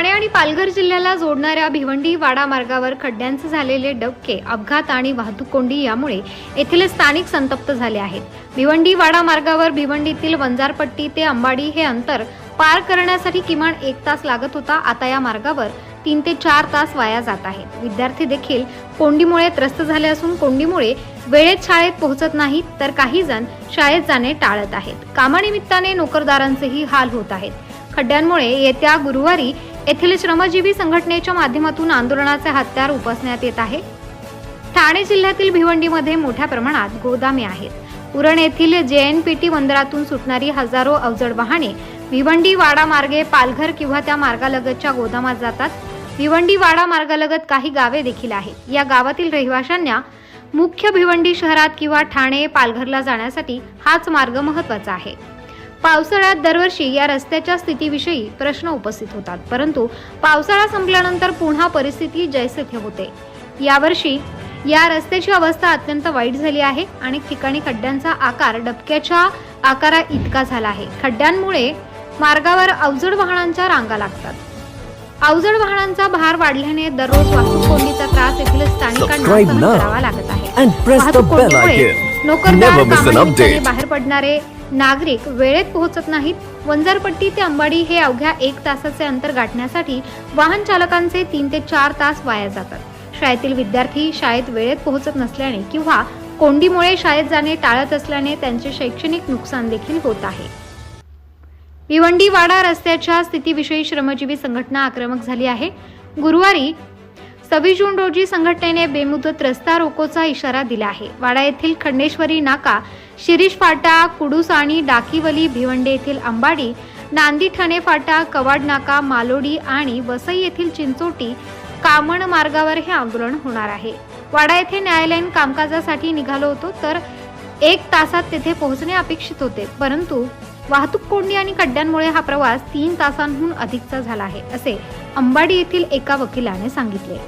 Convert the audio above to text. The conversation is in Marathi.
ठाणे आणि पालघर जिल्ह्याला जोडणाऱ्या भिवंडी वाडा मार्गावर खड्ड्यांचे झालेले डबके अपघात आणि वाहतूक कोंडी यामुळे येथील स्थानिक संतप्त झाले आहेत. भिवंडी वाडा मार्गावर भिवंडीतील वंजारपट्टी ते अंबाडी हे अंतर पार करण्यासाठी किमान एक तास लागत होता. आता या मार्गावर तीन ते चार तास वाया जात आहेत. विद्यार्थी देखील कोंडीमुळे त्रस्त झाले असून कोंडीमुळे वेळेत शाळेत पोहोचत नाहीत तर काही जण शाळेत जाणे टाळत आहेत. कामानिमित्ताने नोकरदारांचेही हाल होत आहेत. खड्ड्यांमुळे येत्या गुरुवारी येथील श्रमजीवी संघटनेच्या माध्यमातून आंदोलनाचे हत्यार उपसण्यात येत आहे. ठाणे जिल्ह्यातील भिवंडीमध्ये मोठ्या प्रमाणात गोदामे आहेत. उरण येथील जैन पी टी बंदरातून सुटणारी हजारो अवजड वाहने भिवंडी वाडा मार्गे पालघर किंवा त्या मार्गालगतच्या गोदामात जातात. भिवंडी वाडा मार्गालगत काही गावे देखील आहेत. या गावातील रहिवाशांना मुख्य भिवंडी शहरात किंवा ठाणे पालघरला जाण्यासाठी हाच मार्ग महत्त्वाचा आहे. पावसाळ्यात दरवर्षी या रस्त्याच्या स्थितीविषयी प्रश्न उपस्थित होतात. परंतु पावसाळा संपल्यानंतर पुन्हा परिस्थिती जैसे थे होते. यावर्षी या रस्त्याची अवस्था अत्यंत वाईट झाली आहे अनेक ठिकाणी खड्ड्यांचा आकार डबक्याच्या आकारा इतका झाला आहे. खड्ड्यांमुळे मार्गावर अवजड वाहनांच्या रांगा लागतात. अवजड वाहनांचा भार वाढल्याने दररोज वाहतूक कोंडीचा त्रास येथील स्थानिकांना सहन करावा लागत आहे. वाहतूक कोंडीमुळे. नोकरदार. बाहेर पडणारे नागरिक वेळेत पोहोचत नाहीत. वंजारपट्टी ते अंबाडी हे अवघ्या एक तासाचे अंतर गाठण्यासाठी वाहन चालकांचे तीन ते चार तास वाया जातात. शाळेतील विद्यार्थी शाळेत वेळेत पोहोचत नसल्याने किंवा कोंडीमुळे शाळेत जाणे टाळत असल्याने त्यांचे शैक्षणिक नुकसान देखील होत आहे. भिवंडी वाडा रस्त्याच्या स्थितीविषयी श्रमजीवी संघटना आक्रमक झाली आहे. गुरुवारी सव्वीस जून रोजी संघटनेने बेमुदत रस्ता रोकोचा इशारा दिला आहे. वाडा येथील खंडेश्वरी नाका शिरीष फाटा कुडूस आणि डाकीवली भिवंडे येथील अंबाडी नांदी ठाणे फाटा कवाड नाका मालोडी आणि वसई येथील चिंचोटी कामण मार्गावर हे आंदोलन होणार आहे. वाडा येथे न्यायालयीन कामकाजासाठी निघालो होतो तर एक तासात तेथे पोहोचणे अपेक्षित होते. परंतु वाहतूक कोंडी आणि खड्ड्यांमुळे हा प्रवास तीन तासांहून अधिकचा झाला आहे असे अंबाडी येथील एका वकिलाने सांगितले.